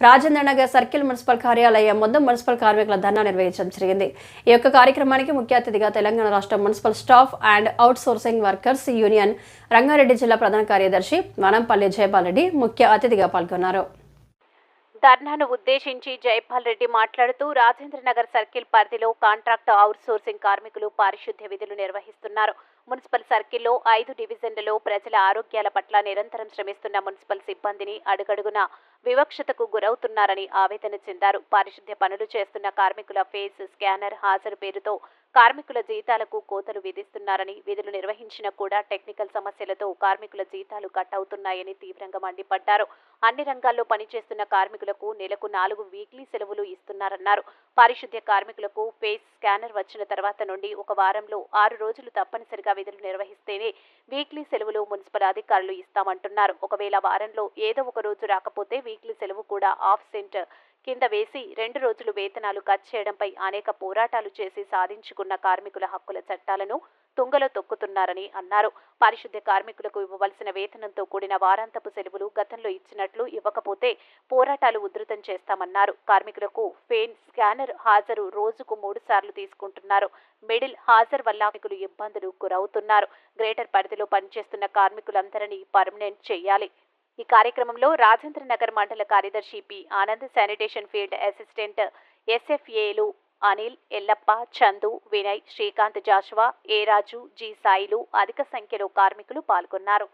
Rajendra Nagar circle municipal కార్యాలయం ముందు municipal కార్మికుల ధర్నా నిర్వహించడం జరిగింది. ఈ యొక్క కార్యక్రమానికి ముఖ్య అతిథిగా తెలంగాణ రాష్ట్ర municipal staff and outsourcing workers union Rangareddy జిల్లా ప్రధాన కార్యదర్శి వనంపల్లి జయపాల్ రెడ్డి ముఖ్య అతిథిగా పాల్గొన్నారు. ధర్నాను ఉద్దేశించి జైపాల్ రెడ్డి మాట్లాడుతూ రాజేంద్ర నగర్ సర్కిల్ పరిధిలో కాంట్రాక్ట్ అవుట్సోర్సింగ్ కార్మికులు పారిశుద్ధ్య విధులు నిర్వహిస్తున్నారు. మున్సిపల్ సర్కిల్లో ఐదు డివిజన్లలో ప్రజల ఆరోగ్యాల పట్ల నిరంతరం శ్రమిస్తున్న మున్సిపల్ సిబ్బందిని అడుగడుగున వివక్షతకు గురవుతున్నారని ఆవేదన చెందారు. పారిశుద్ధ్య పనులు చేస్తున్న కార్మికుల ఫేస్ స్కానర్ హాజరు పేరుతో కార్మికుల జీతాలకు కోతలు విధిస్తున్నారని విధులు నిర్వహించిన కూడా టెక్నికల్ సమస్యలతో కార్మికుల జీతాలు కట్ అవుతున్నాయని తీవ్రంగా మండిపడ్డారు. అన్ని రంగాల్లో పనిచేస్తున్న కార్మికులకు నెలకు నాలుగు వీక్లీ సెలవులు ఇస్తున్నారన్నారు. పారిశుద్ధ్య కార్మికులకు ఫేస్ స్కానర్ వచ్చిన తర్వాత నుండి ఒక వారంలో ఆరు రోజులు తప్పనిసరిగా విధులు నిర్వహిస్తేనే వీక్లీ సెలవులు మున్సిపల్ అధికారులు ఇస్తామంటున్నారు. ఒకవేళ వారంలో ఏదో ఒక రోజు రాకపోతే వీక్లీ సెలవు కూడా ఆఫ్ సెంట్ కింద వేసి రెండు రోజులు వేతనాలు కట్ చేయడంపై అనేక పోరాటాలు చేసి సాధించుకున్న కార్మికుల హక్కుల చట్టాలను తుంగలో తొక్కుతున్నారని అన్నారు. పారిశుద్ధ్య కార్మికులకు ఇవ్వవలసిన వేతనంతో కూడిన వారాంతపు సెలవులు గతంలో ఇచ్చినట్లు ఇవ్వకపోతే పోరాటాలు ఉధృతం చేస్తామన్నారు. కార్మికులకు ఫేన్ స్కానర్ హాజరు రోజుకు మూడు సార్లు తీసుకుంటున్నారు. మిడిల్ హాజరు వల్ల కార్మికులు ఇబ్బందులు గురవుతున్నారు. గ్రేటర్ పరిధిలో పనిచేస్తున్న కార్మికులందరినీ పర్మనెంట్ చేయాలి. ఈ కార్యక్రమంలో రాజేంద్ర నగర్ మండల కార్యదర్శి P Anand sanitation field assistant ఎస్ఎఫ్ఏలు Anil Yellappa Chandu Vinay Srikanth Joshua A Raju G Sailu అధిక సంఖ్యలో కార్మికులు పాల్గొన్నారు.